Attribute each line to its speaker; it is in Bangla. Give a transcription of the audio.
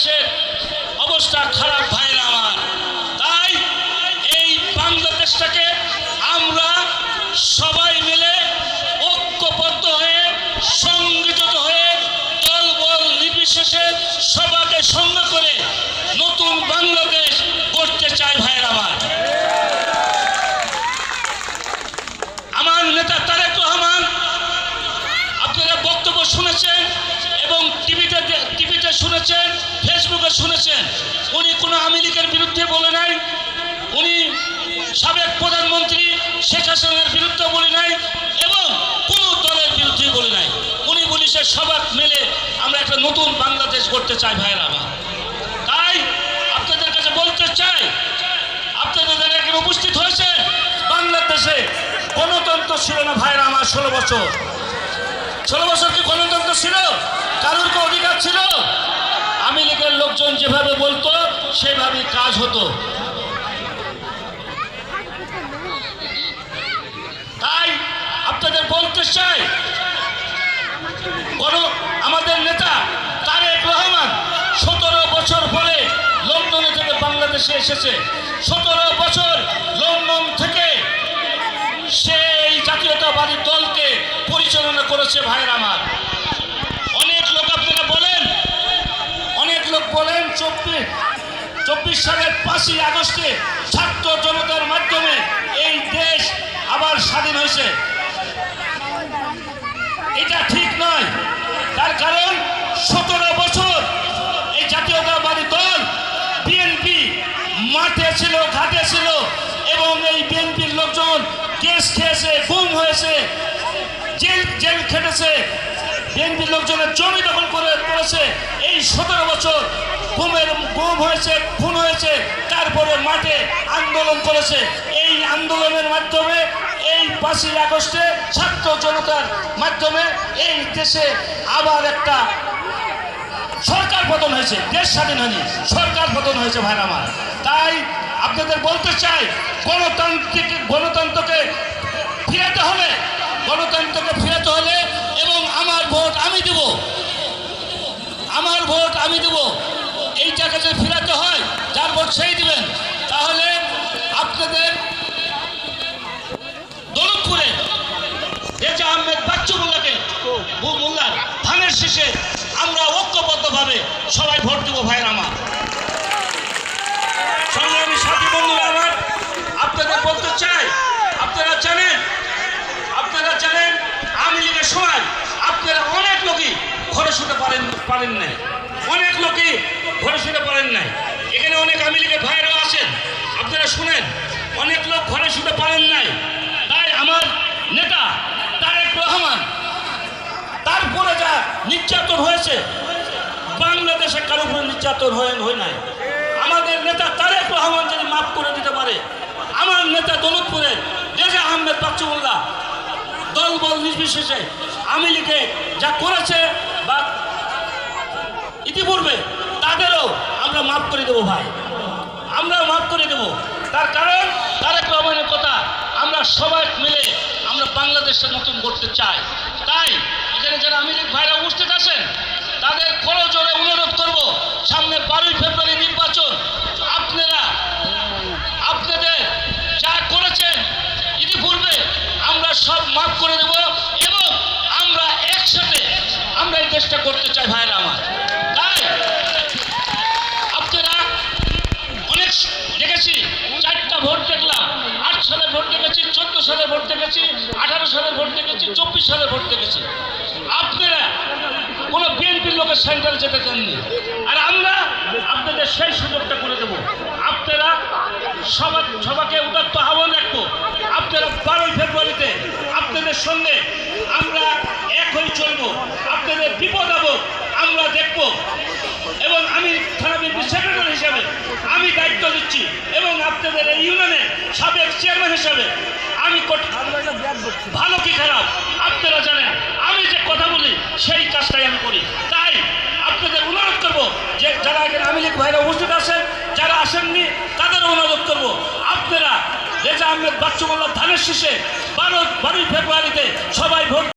Speaker 1: বাংলাদেশের অবস্থা খারাপ ভাইরা আমার। তাই এই বাংলাদেশটাকে আমরা সবাই মিলে ঐক্যবদ্ধ হয়ে, সংগঠিত হয়ে দলবল নির্বিশেষে সবাকে সঙ্গে করে নতুন বাংলাদেশ করতে চাই ভাইয়ের আমার। আমার নেতা তারেক রহমান আপনারা বক্তব্য শুনেছেন এবং টিভিতে টিভিতে শুনেছেন। ফেসবুকে শুনেছেন, উনি কোনো আমেরিকার বিরুদ্ধে বলে নাই, উনি সাবেক প্রধানমন্ত্রী শেখ হাসিনার বিরুদ্ধে বলে নাই এবং কোনো দলের বিরুদ্ধে বলে নাই। উনি বলিছে সবাক মিলে আমরা একটা নতুন বাংলাদেশ করতে চাই ভাইয়েরা আমার। তাই আপনাদের কাছে বলতে চাই, আপনাদের যারা এখানে উপস্থিত হয়েছেন বাংলাদেশে গণতন্ত্র ছিল না ভাইরা আমার ষোলো বছর। ষোলো বছর কি গণতন্ত্র ছিল? কারোর কি অধিকার ছিল? আমি লীগের লোকজন যেভাবে বলতো সেভাবে কাজ হতো। তাই আপনাদের বলতে চাই গণ আমাদের নেতা তারেক রহমান সতেরো বছর পরে লন্ডনে থেকে বাংলাদেশে এসেছে। সতেরো বছর লন্ডন থেকে সেই জাতীয়তাবাদী দলকে পরিচালনা করেছে ভাইয়ের আমার অনেক লোক আপনারা বলেন অনেক লোক বলেন চব্বিশ সালের পাঁচই আগস্টে ছাত্র জনতার মাধ্যমে এই দেশ আবার স্বাধীন হয়েছে। এটা ঠিক নয়। তার কারণ সতেরো বছর এই জাতীয়তাবাদী দল বিএনপি মাঠে ছিল, ঘাটে ছিল এবং এই বিএনপির লোকজন কেস খেয়েছে গুম হয়েছে, জেল জেল খেটেছে। বিএনপির লোকজনের জমি দখল করে, করেছে। এই সতেরো বছর গুমের গুম হয়েছে, খুন হয়েছে, তারপরে মাঠে আন্দোলন করেছে। এই আন্দোলনের মাধ্যমে, এই পাঁচই আগস্টে ছাত্র জনতার মাধ্যমে এই দেশে আবার একটা সরকার পতন হয়েছে, দেশ স্বাধীন হয়নি, সরকার পতন হয়েছে ভাই আমার। তাই আপনাদের বলতে চাই, গণতান্ত্রিক, গণতন্ত্রকে ফিরাতে হলে, গণতন্ত্রকে ফিরাতে হলে এবং আমার ভোট আমি দেব। আমার ভোট আমি দেব। যদি ফিরাতে হয়, যার ভোট সেই দিবেন। তাহলে আপনাদের দৌলতপুরে রেজা আহমেদ বাচ্চু মোল্লাকে মোল্লার ধানের শেষে আমরা ঐক্যবদ্ধভাবে সবাই ভোট দেবো ভাইয়ের আমার। সংগ্রামী সাথী বন্ধুরা আমার বলতে চাই, আপনারা জানেন আপনারা জানেন, আওয়ামী লীগের সময় আপনারা অনেক লোকই ঘরে শুতে পারেন পারেন নাই। অনেক লোকে ঘরে শুতে পারেন নাই। এখানে অনেক আমি লীগের ভাইরাও আছেন। আপনারা শুনেন, অনেক লোক ঘরে শুতে পারেন নাই। তাই আমার নেতা তারেক রহমান, তারপরে যা নির্যাতন হয়েছে, বাংলাদেশে কারও উপরে নির্যাতন হয়ে হয় নাই। আমাদের নেতা তারেক রহমান যদি মাফ করে দিতে পারে, আমার নেতা দৌলতপুরের রেজা আহমেদ বাচ্চুল্লাহ দলবল নির্বিশেষে আমি লিখে যা করেছে ইতিপূর্বে তাদেরও আমরা মাফ করে দেবো ভাই। আমরা মাফ করে দেব। তার কারণ, তারেক রহমানের কথা আমরা সবাই মিলে আমরা বাংলাদেশটা নতুন করতে চাই। তাই এখানে যারা আমি ভাইরা উপস্থিত আছেন, তাদের করজোরে অনুরোধ করব, সামনে বারোই ফেব্রুয়ারি নির্বাচন, আপনারা, আপনাদের যা করেছেন ইতিপূর্বে আমরা সব মাফ করে দেব এবং আমরা একসাথে আমরা এই দেশটা করতে চাই ভাইরা আমার তাই আপনারা অনেক দেখেছি চারটা ভোট দেখলাম আট সালের ভোট সালের ভোট দেখেছি, আঠারো সালে ভোট দেখেছি, চব্বিশ সালে ভোট দেখেছি। আপনারা কোনো বিএনপির লোকের সেন্টারে যেতে চাননি আর আমরা আপনাদের সেই সুযোগটা করে দেব। আপনারা সবার সবাইকে উদাত্ত আহ্বান রাখব। আপনারা বারোই ফেব্রুয়ারিতে আপনাদের সঙ্গে আমরা এক হয়ে চলবো। আপনাদের বিপদ আপদ আমরা দেখব। এবং আমি থানা বিএনপি সেক্রেটারি হিসাবে আমি দায়িত্ব দিচ্ছি। এবং আপনাদের এই ইউনিয়নের সাবেক চেয়ারম্যান হিসাবে ভালো কি খারাপ? আপনারা জানেন, আমি যে কথা বলি, সেই কাজটাই আমি করি। তাই আপনাদের অনুরোধ করব যে যারা এখানে আমি লিখ ভাইরা উপস্থিত আছেন, যারা আসেননি, তাদের অনুরোধ করব, আপনারা রেজা আহমেদ বাচ্চু মোল্লা ধানের শীষে বারো বারোই ফেব্রুয়ারিতে সবাই ভোট